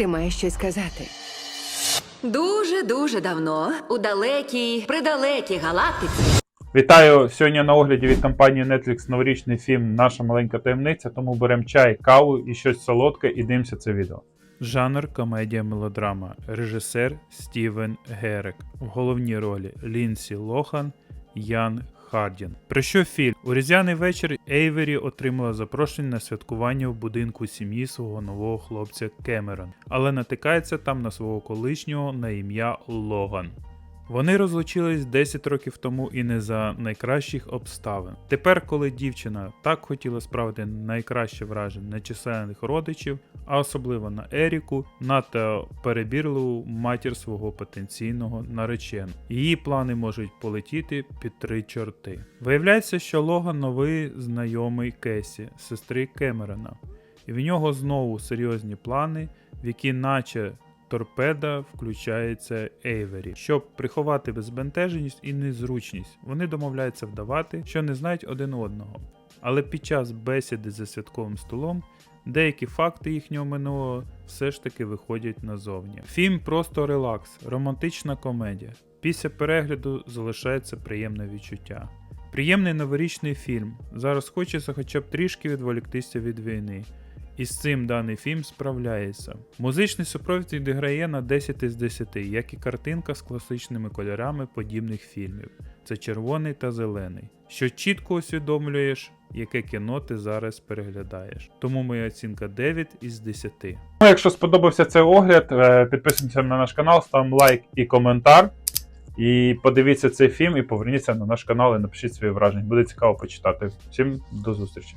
Ти маєш щось сказати. Дуже дуже давно у далекій, придалекій галактиці Вітаю сьогодні на огляді від компанії Netflix новорічний фільм Наша маленька таємниця. Тому беремо чай, каву і щось солодке і дивимося це відео. Жанр комедія мелодрама. Режисер Стівен Герек. В головній ролі Лінсі Лохан, Ян Хардін. Про що фільм? У різдвяний вечір Ейвері отримала запрошення на святкування в будинку сім'ї свого нового хлопця Кемерон, але натикається там на свого колишнього на ім'я Логан. Вони розлучились 10 років тому і не за найкращих обставин. Тепер, коли дівчина так хотіла справити найкраще враження на численних родичів, а особливо на Еріку, надто перебірливу матір свого потенційного нареченого. Її плани можуть полетіти під три чорти. Виявляється, що Логан новий знайомий Кесі, сестри Кемерона, і в нього знову серйозні плани, в які наче торпеда включається Ейвері. Щоб приховати безбентеженість і незручність, вони домовляються вдавати, що не знають один одного. Але під час бесіди за святковим столом деякі факти їхнього минулого все ж таки виходять назовні. Фільм просто релакс, романтична комедія. Після перегляду залишається приємне відчуття. Приємний новорічний фільм. Зараз хочеться хоча б трішки відволіктися від війни. І з цим даний фільм справляється. Музичний супровід відіграє на 10 із 10, як і картинка з класичними кольорами подібних фільмів. Це червоний та зелений, що чітко усвідомлюєш, яке кіно ти зараз переглядаєш. Тому моя оцінка 9 із 10. Ну, якщо сподобався цей огляд, е, підписуйтесь на наш канал, ставимо лайк і коментар. І подивіться цей фільм і поверніться на наш канал і напишіть свої враження. Буде цікаво почитати. Всім до зустрічі!